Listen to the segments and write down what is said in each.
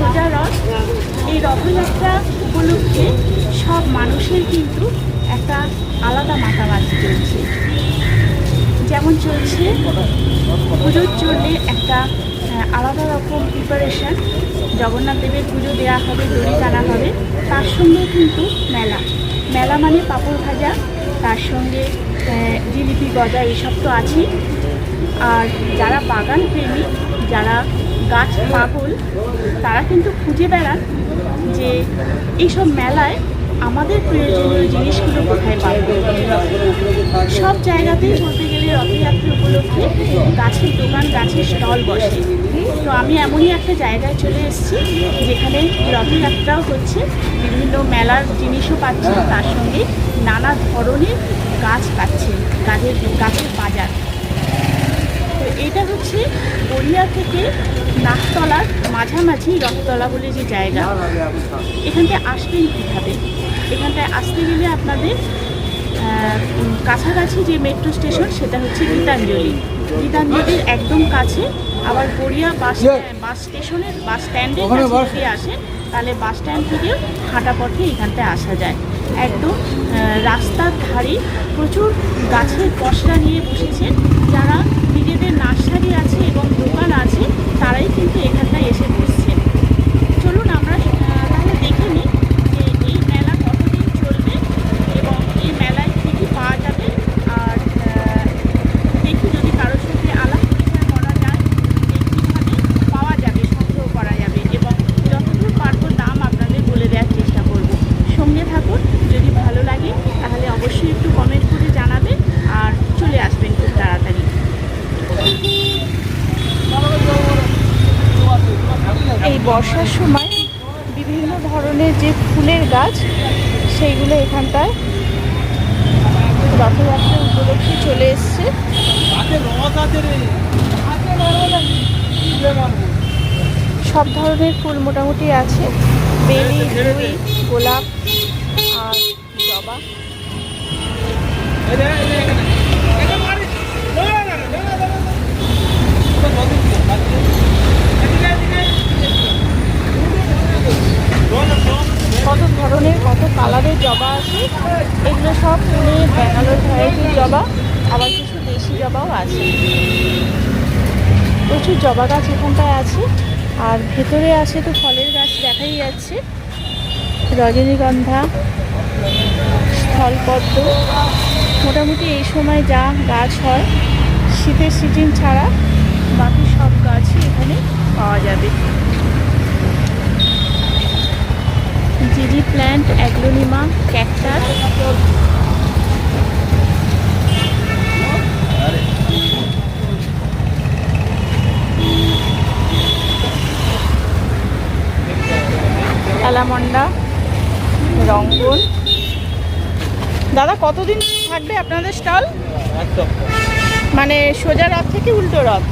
সোজা রথ, এই রথযাত্রা উপলক্ষে সব মানুষের কিন্তু একটা আলাদা মাতামাতি চলছে। যেমন চলছে পুজোর জন্য একটা আলাদা রকম প্রিপারেশন জগন্নাথ দেবের পুজো দেওয়া হবে, দড়ি টানা হবে, তার সঙ্গে কিন্তু মেলা। মেলা মানে পাঁপড় ভাজা, তার সঙ্গে জিলিপি গজা এইসব তো আছেই। আর যারা বাগান প্রেমী, যারা গাছ পাগল তারা কিন্তু খুঁজে বেড়ান যে এইসব মেলায় আমাদের প্রয়োজনীয় জিনিসগুলো কোথায় পাবো সব জায়গাতেই বলতে গেলে রথযাত্রা উপলক্ষে গাছের দোকান, গাছের স্টল বসে। তো আমি এমনই একটা জায়গায় চলে এসেছি যেখানে রথযাত্রাও হচ্ছে, বিভিন্ন মেলার জিনিসও পাচ্ছি তার সঙ্গে নানা ধরনের গাছ পাচ্ছে গাছের গাছের বাজার। এটা হচ্ছে গড়িয়া থেকে নাকতলার মাঝামাঝি রথতলা বলে যে জায়গা এখানটায় আসবেন কীভাবে এখানটায় আসতে গেলে আপনাদের কাছাকাছি যে মেট্রো স্টেশন সেটা হচ্ছে গীতাঞ্জলি। গীতাঞ্জলির একদম কাছে আবার গড়িয়া বাস বাস স্টেশনের বাস স্ট্যান্ডের কাছে আসেন তাহলে বাস স্ট্যান্ড থেকেও হাঁটা পথে এখানটায় আসা যায়। একদম রাস্তার ধারে প্রচুর গাছের পশরা নিয়ে বসেছেন যারা নিজেদের নার্সারি আছে এবং দোকান আছে, তারাই কিন্তু এখানটায় এসে বসছেন চলুন আমরা আহ, তাহলে দেখে নিই যে এই মেলা কতদিন চলবে এবং এই মেলায় কী কী পাওয়া যাবে আর আহ, দেখি যদি কারোর সঙ্গে আলাপ পরিচয় করা যায় যে কীভাবে পাওয়া যাবে সংগ্রহ করা যাবে এবং যতদূর পারব দাম আপনাদের বলে দেওয়ার চেষ্টা করব সঙ্গে থাকুন যদি ভালো লাগে তাহলে অবশ্যই একটু কমেন্ট করে জানাবেন আর চলে আসবেন খুব তাড়াতাড়ি এই বর্ষার সময় বিভিন্ন ধরনের যে ফুলের গাছ, সেইগুলো এখানটায় রথযাত্রা উপলক্ষে চলে এসছে। সব ধরনের ফুল মোটামুটি আছে। বেলি গোলাপ আর জবা। ধরনের কত কালারের জবা আছে, এগুলো সব ফুলের ব্যাঙ্গালোর ভ্যারাইটির জবা, আবার কিছু দেশি জবাও আছে। প্রচুর জবা গাছ এখানটায় আছে, আর ভেতরে আছে তো ফলের গাছ দেখাই যাচ্ছে। রজনীগন্ধা, স্থলপদ্ম। মোটামুটি এই সময় যা গাছ হয়, শীতের সিজন ছাড়া বাকি সব গাছই এখানে পাওয়া যাবে। জিজি প্ল্যান্ট অ্যাগ্লোনিমা ক্যাকটাস। অ্যালামন্ডা রঙ্গন। দাদা কতদিন থাকবে আপনাদের স্টল? মানে সোজা রথ থেকে উল্টো রথ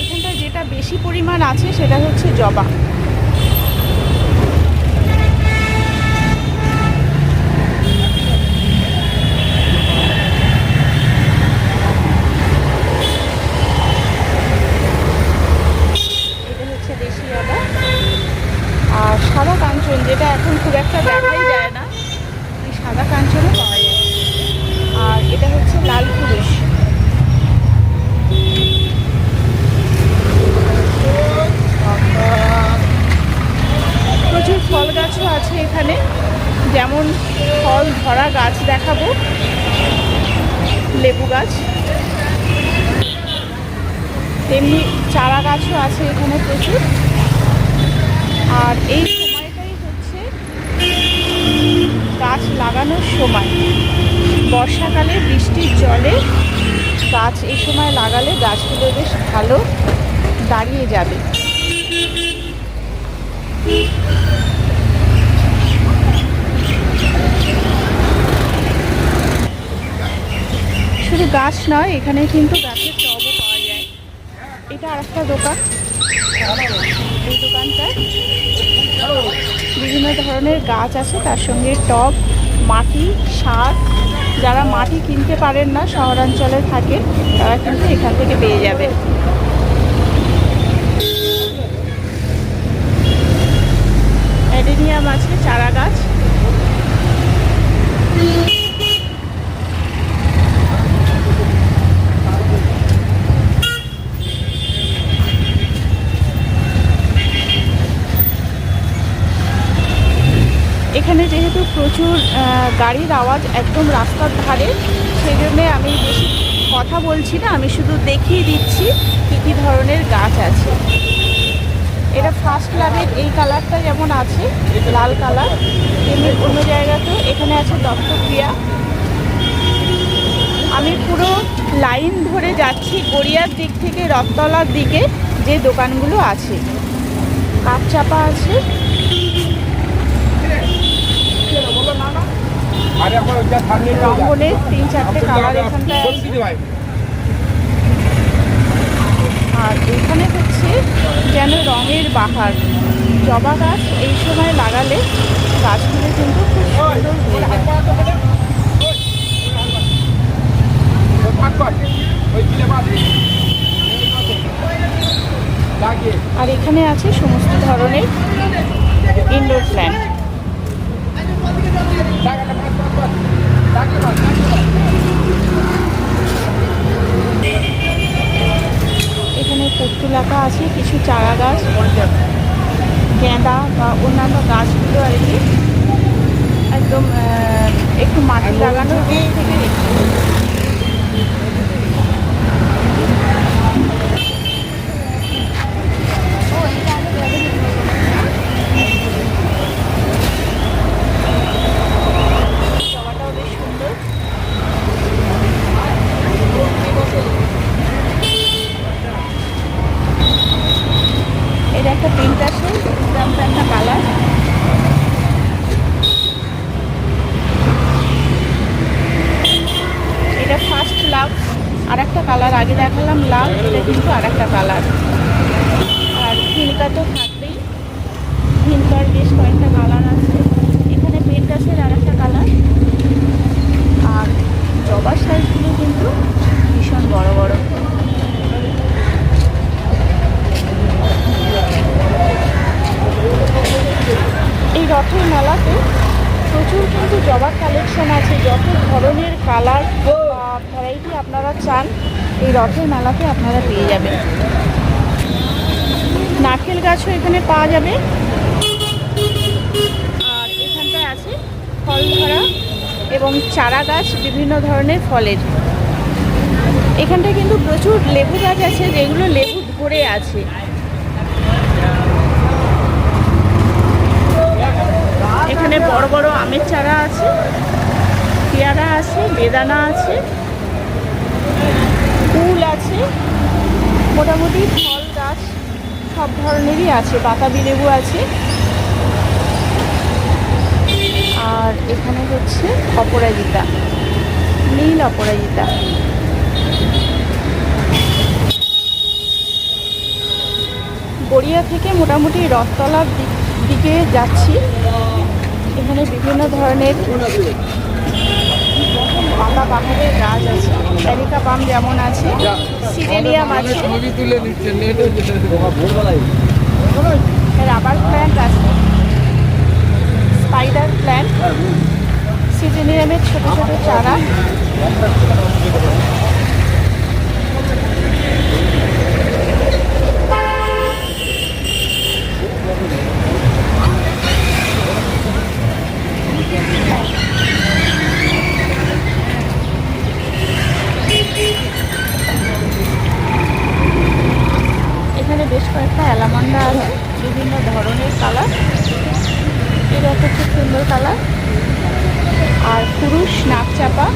এখানটা যেটা বেশি পরিমাণ আছে সেটা হচ্ছে জবা। সাদা কাঞ্চন, যেটা এখন খুব একটা দেখাই যায় না সাদা কাঞ্চনও পাওয়া যায়। আর এটা হচ্ছে লাল পুরুষ প্রচুর ফল গাছও আছে এখানে। যেমন ফল ধরা গাছ দেখাবো। লেবু গাছ। তেমনি চারা গাছও আছে এখানে প্রচুর। আর এই সময়টাই হচ্ছে গাছ লাগানোর সময়। বর্ষাকালে বৃষ্টির জলে গাছ এই সময় লাগালে গাছগুলো বেশ ভালো দাঁড়িয়ে যাবে। শুধু গাছ নয়, এখানে কিন্তু গাছের টবও পাওয়া যায়। এটা আরেকটা দোকান। এই দোকানটায় বিভিন্ন ধরনের গাছ আছে, তার সঙ্গে টব, মাটি, সার, যারা মাটি কিনতে পারেন না, শহরাঞ্চলে থাকেন তারা কিন্তু এখান থেকে পেয়ে যাবেন অ্যাডেনিয়াম আছে চারা গাছ এখানে যেহেতু প্রচুর গাড়ির আওয়াজ একদম রাস্তার ধারে সেই জন্যে আমি বেশি কথা বলছি না, আমি শুধু দেখিয়ে দিচ্ছি কী কী ধরনের গাছ আছে। এটা ফার্স্ট লাভের এই কালারটা যেমন আছে, লাল কালার তেমনি অন্য জায়গাতেও এখানে আছে দত্তক্রিয়া। আমি পুরো লাইন ধরে যাচ্ছি গড়িয়ার দিক থেকে রথতলার দিকে, যে দোকানগুলো আছে। কাপ চাপা আছে আরে আমার ওইটা থাকলে রঙ্গনের তিন চারটে কালার এখানটায় আর এখানে হচ্ছে যেন রঙের বাহার। জবা গাছ এই সময় লাগালে গাছগুলো কিন্তু খুব সুন্দর আর এখানে আছে সমস্ত ধরনের ইনডোর প্ল্যান্ট পর্তুলাকা আছে কিছু চারা গাছ গেঁদা বা অন্যান্য গাছগুলো আর কি। একদম একটু মাটি লাগানো থেকে জবাটাও বেশ সুন্দর এটা একটা প্রিন্ট আছে দামটা একটা কালার এটা ফার্স্ট লাভ আর একটা কালার আগে দেখালাম লাভ এটা কিন্তু আর একটা কালার আর ফিনকা তো থাকবেই ফিনকার বেশ কয়েকটা কালার আছে। এখানে পেন্টাসের আর একটা কালার আর জবার সাইজগুলো কিন্তু ভীষণ বড় বড়। এই রথের মেলাতে প্রচুর কিন্তু জবার কালেকশন আছে। যত ধরনের কালার ভ্যারাইটি আপনারা চান, এই রথের মেলাতে আপনারা পেয়ে যাবেন। নারকেল গাছও এখানে পাওয়া যাবে আর এখানটায় আছে ফল ধরা এবং চারা গাছ বিভিন্ন ধরনের ফলের। এখানটায় কিন্তু প্রচুর লেবু গাছ আছে, যেগুলো লেবু ধরে আছে। এখানে বড় বড় আমের চারা আছে, পেয়ারা আছে, বেদানা আছে কুল আছে, মোটামুটি ফল গাছ সব ধরনেরই আছে, বাতাবি লেবু আছে আর এখানে হচ্ছে অপরাজিতা নীল অপরাজিতা। গড়িয়া থেকে মোটামুটি রথতলার দিক যাচ্ছি। এখানে বিভিন্ন ধরনের পাতা বাহারের গাছ আছে প্যারিকা পাম যেমন আছে সিডেনিয়াম আছে। রাবার প্ল্যান্ট আছে। ছোট ছোট চারা। এখানে বেশ কয়েকটা অ্যালামান্ডা আছে, বিভিন্ন ধরনের কালার। এটা একটা খুব সুন্দর কালার। আর পুরুষ নাক চাপা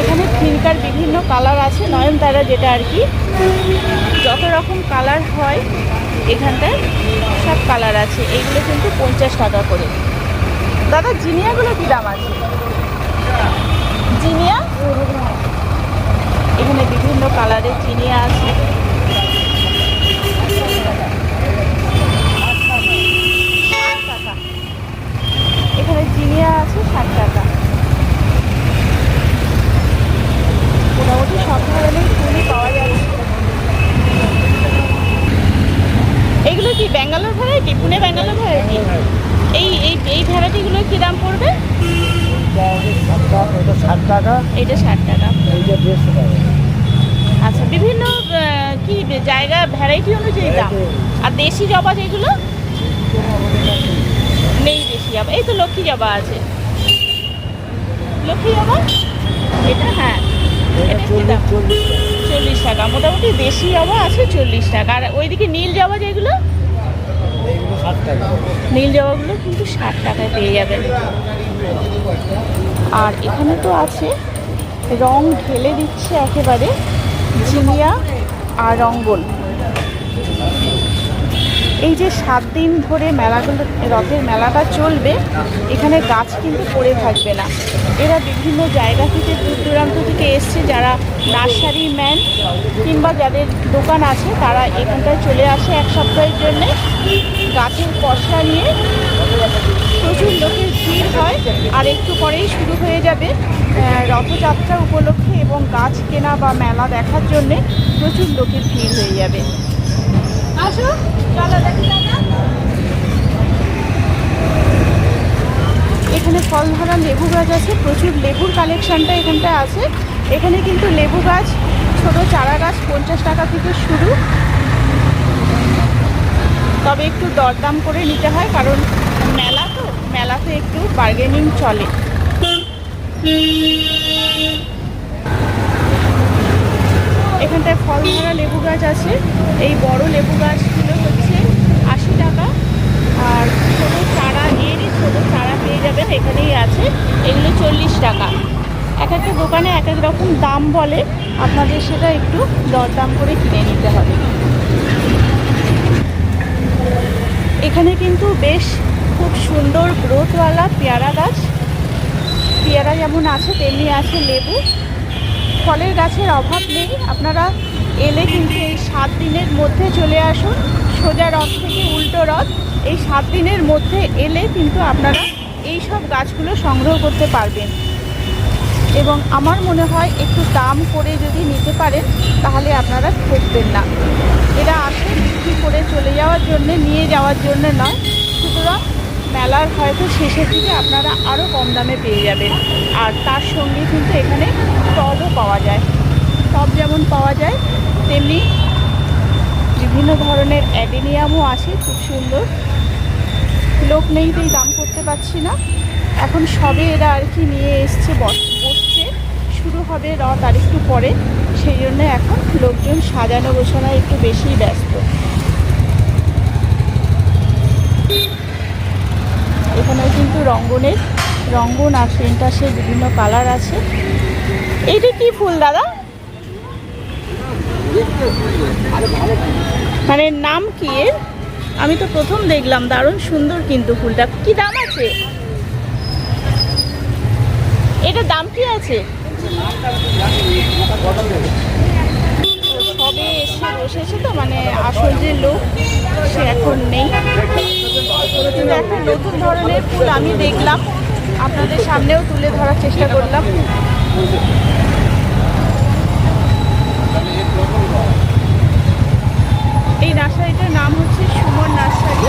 এখানে ফিনকার বিভিন্ন কালার আছে, নয়নতারা যেটা আর কি। যত রকম কালার হয়, এখানটায় সব কালার আছে। এইগুলো কিন্তু পঞ্চাশ টাকা করে। দাদা, জিনিয়াগুলো কী দাম আছে? জিনিয়া? এখানে বিভিন্ন কালারের চিনিয়া আছে ষাট টাকা। এখানে ব্যাঙ্গালোর ভ্যারাইটি পুনে ব্যাঙ্গালোর ভ্যারাইটি এই এই এই ভ্যারাইটিগুলো কী দাম পড়বে ওটা ষাট টাকা এইটা ষাট টাকা এইটা দেড়শো টাকা আচ্ছা বিভিন্ন আহ, কি জায়গা ভ্যারাইটি অনুযায়ী দাম আর দেশি জবা যেগুলো? নেই দেশি জবা। এই তো লক্ষ্মী জবা আছে। লক্ষ্মী জবা? এটা হ্যাঁ। এটা কি চল্লিশ দাম? চল্লিশ টাকা। মোটামুটি দেশি জবা আছে চল্লিশ টাকা। আর ওইদিকে নীল জবা যেগুলো? নীল জবাগুলো কিন্তু ষাট টাকায় পেয়ে যাবেন। আর এখানে তো আছে রং ঢেলে দিচ্ছে একেবারে জিনিয়া আর রঙ্গন এই যে সাত দিন ধরে মেলাগুলো, রথের মেলাটা চলবে, এখানে গাছ কিন্তু পড়ে থাকবে না। এরা বিভিন্ন জায়গা থেকে দূর দূরান্ত থেকে এসছে যারা নার্সারি ম্যান কিংবা যাদের দোকান আছে, তারা এখানটায় চলে আসে এক সপ্তাহের জন্যে। গাছের পশলা নিয়ে প্রচুর লোকের ভিড় হয়, আর একটু পরেই শুরু হয়ে যাবে রথযাত্রা উপলক্ষে এবং গাছ কেনা বা মেলা দেখার জন্যে প্রচুর লোকের ভিড় হয়ে যাবে। আসো, চলো দেখি দাদা এখানে ফল ধরা লেবু গাছ আছে, প্রচুর লেবুর কালেকশানটা এখানটায় আছে। এখানে কিন্তু লেবু গাছ, ছোট চারা গাছ পঞ্চাশ টাকা থেকে শুরু। তবে একটু দরদাম করে নিতে হয়, কারণ মেলা তো, মেলাতে একটু বার্গেনিং চলে। এখানটায় ফল ধরা লেবু গাছ আছে, এই বড় লেবু গাছগুলো হচ্ছে আশি টাকা আর ছোটো চারা এরই ছোটো চারা পেয়ে যাবেন এখানেই আছে এগুলো চল্লিশ টাকা এক একটা দোকানে এক এক রকম দাম বলে, আপনাদের সেটা একটু দরদাম করে কিনে নিতে হবে। এখানে কিন্তু বেশ খুব সুন্দর গ্রোথওয়ালা পেয়ারা গাছ। পেয়ারা যেমন আছে, তেমনি আছে লেবু। ফলের গাছের অভাব নেই। আপনারা এলে কিন্তু এই সাত দিনের মধ্যে চলে আসুন। সোজা রথ থেকে উল্টো রথ। এই সাত দিনের মধ্যে এলে কিন্তু আপনারা এই সব গাছগুলো সংগ্রহ করতে পারবেন। এবং আমার মনে হয় একটু দাম করে যদি নিতে পারেন, তাহলে আপনারা ঠকবেন না। এরা আসে বিক্রি করে চলে যাওয়ার জন্য, নিয়ে যাওয়ার জন্য নয়। সুতরাং মেলার হয়তো শেষের দিকে আপনারা আরও কম দামে পেয়ে যাবেন। আর তার সঙ্গে কিন্তু এখানে টবও পাওয়া যায়। টব যেমন পাওয়া যায়, তেমনি বিভিন্ন ধরনের অ্যাডেনিয়ামও আছে খুব সুন্দর। লোক নেই তাই দাম করতে পারছি না। এখন সবে এরা আর কি নিয়ে এসছে, বস- বসছে। শুরু হবে রথ আর একটু পরে। সেই জন্য এখন লোকজন সাজানো গোছানোয় একটু বেশিই ব্যস্ত। এখানে কিন্তু রঙ্গনের, রঙ্গন আর সেন্টাসের বিভিন্ন কালার আছে। এইটা কি ফুল, দাদা? মানে নাম কি এর? আমি তো প্রথম দেখলাম, দারুণ সুন্দর কিন্তু ফুলটা। কি দাম আছে? এটা দাম কি আছে? সবে এসে বসেছে তো মানে আসল যে লোক, সে এখন নেই। একটা নতুন ধরনের ফুল আমি দেখলাম, আপনাদের সামনেও তুলে ধরার চেষ্টা করলাম। এই নার্সারিটার নাম হচ্ছে সুমন নার্সারি।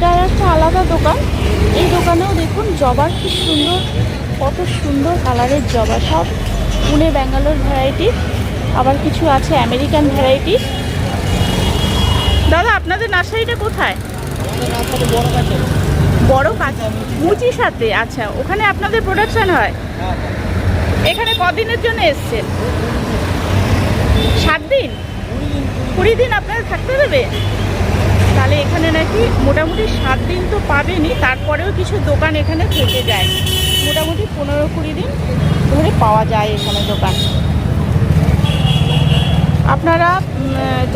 এটা একটা আলাদা দোকান। এই দোকানেও দেখুন জবার কি সুন্দর, কত সুন্দর কালারের জবা সব পুনে ব্যাঙ্গালোর ভ্যারাইটি আবার কিছু আছে আমেরিকান ভ্যারাইটি দাদা, আপনাদের নার্সারিটা কোথায়? বড় কাজ মুচি সাথে আচ্ছা ওখানে আপনাদের প্রোডাকশন হয়? এখানে কদিনের জন্য এসছেন? সাত দিন? কুড়ি দিন আপনারা থাকতে দেবে তাহলে এখানে নাকি মোটামুটি সাত দিন তো পাবেনই তারপরেও কিছু দোকান এখানে থেকে যায়। মোটামুটি পনেরো কুড়ি দিন ধরে পাওয়া যায় এখানে দোকান। আপনারা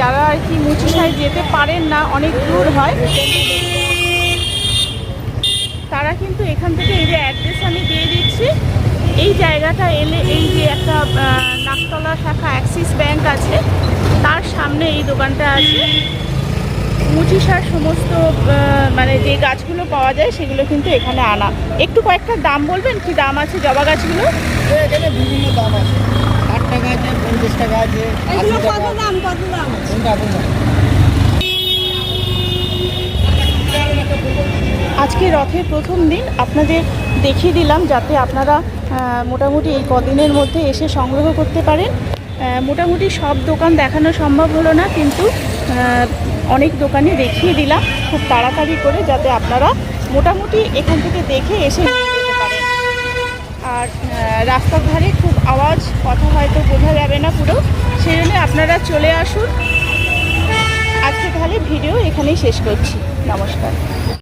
যারা আর কি মুচিসাই যেতে পারেন না, অনেক দূর হয়। তারা কিন্তু এখান থেকে এই যে অ্যাড্রেস আমি দিয়ে দিচ্ছি। এই জায়গাটা এলে এই যে একটা নাকতলা শাখা অ্যাক্সিস ব্যাংক আছে, তার সামনে এই দোকানটা আছে। মুচিসার সমস্ত মানে যে গাছগুলো পাওয়া যায় সেগুলো কিন্তু এখানে আনা। একটু কয়েকটা দাম বলবেন? কি দাম আছে জবা গাছগুলো এখানে বিভিন্ন দাম আছে। ষাট টাকা আছে পঞ্চাশ টাকা আছে দাম কত দাম? আজকে রথের প্রথম দিন আপনাদের দেখিয়ে দিলাম যাতে আপনারা মোটামুটি এই কদিনের মধ্যে এসে সংগ্রহ করতে পারেন। মোটামুটি সব দোকান দেখানো সম্ভব হলো না কিন্তু অনেক দোকানে দেখিয়ে দিলাম। খুব তাড়াতাড়ি করে যাতে আপনারা মোটামুটি এখান থেকে দেখে এসে আর রাস্তার ধারে খুব আওয়াজ, কথা হয়তো বোঝা যাবে না পুরো। সেই জন্য আপনারা চলে আসুন। আজকে তাহলে ভিডিও এখানেই শেষ করছি। নমস্কার।